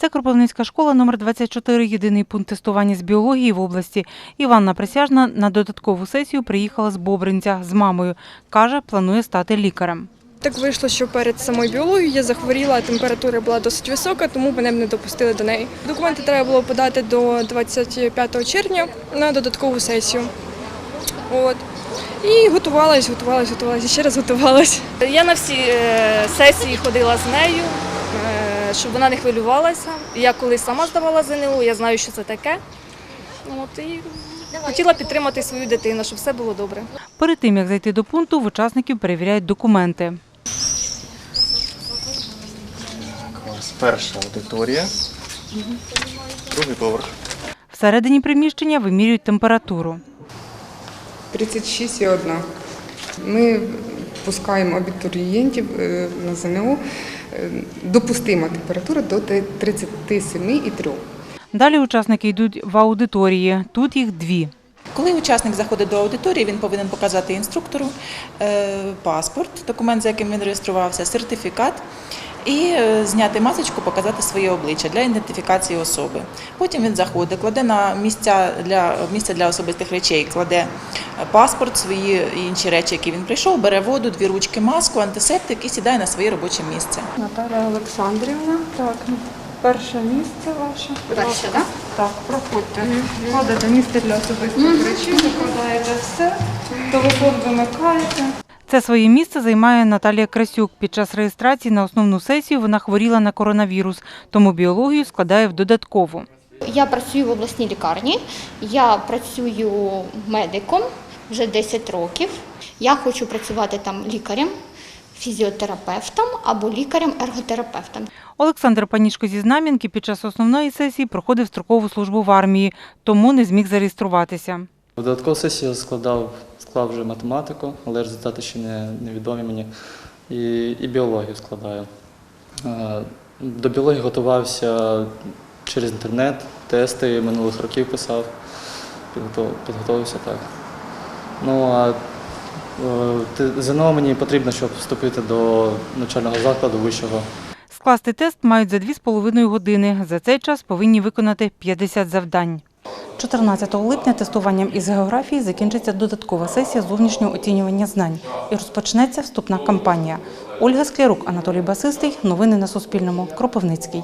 Це Кропивницька школа номер 24 єдиний пункт тестування з біології в області. Іванна Присяжна на додаткову сесію приїхала з Бобринця з мамою. Каже, планує стати лікарем. Так вийшло, що перед самою біологією я захворіла, температура була досить висока, тому мене б не допустили до неї. Документи треба було подати до 25 червня на додаткову сесію. От. І готувалась, готувалась, готувалась, і ще раз готувалась. Я на всі е, сесії ходила з нею, е, щоб вона не хвилювалася. Я колись сама здавала ЗНО, я знаю, що це таке. От, і хотіла підтримати свою дитину, щоб все було добре. Перед тим, як зайти до пункту, в учасників перевіряють документи. Перша аудиторія. Другий поверх. Всередині приміщення вимірюють температуру. 36,1. Ми пускаємо абітурієнтів е, на ЗНО. Е, Допустима температура до 37,3. Далі учасники йдуть в аудиторії. Тут їх дві. Коли учасник заходить до аудиторії, він повинен показати інструктору е, паспорт, документ, за яким він реєструвався, сертифікат і е, зняти масочку, показати своє обличчя для ідентифікації особи. Потім він заходить, кладе на місця для місця для особистих речей, кладе е, паспорт, свої інші речі, які він прийшов, бере воду, дві ручки, маску, антисептик і сідає на своє робоче місце. Наталя Олександрівна, так, перше місце ваше. Перше, так? Так, проходьте. Вкладете місце для особистих речей, закладаєте все, телефон вимикаєте. Це своє місце займає Наталія Красюк. Під час реєстрації на основну сесію вона хворіла на коронавірус, тому біологію складає в додаткову. Я працюю в обласній лікарні, я працюю медиком вже 10 років. Я хочу працювати там лікарем, фізіотерапевтом або лікарем-ерготерапевтом. Олександр Панішко зі Знам'янки під час основної сесії проходив строкову службу в армії, тому не зміг зареєструватися. Додаткову сесію складав, склав вже математику, але результати ще не, невідомі мені. І, і біологію складаю. Е, До біології готувався через інтернет, тести минулих років писав, підготовився так. Ну а е, ЗНО мені потрібно, щоб вступити до навчального закладу вищого. Скласти тест мають за 2,5 години. За цей час повинні виконати 50 завдань. 14 липня тестуванням із географії закінчиться додаткова сесія зовнішнього оцінювання знань і розпочнеться вступна кампанія. Ольга Склярук, Анатолій Басистий. Новини на Суспільному. Кропивницький.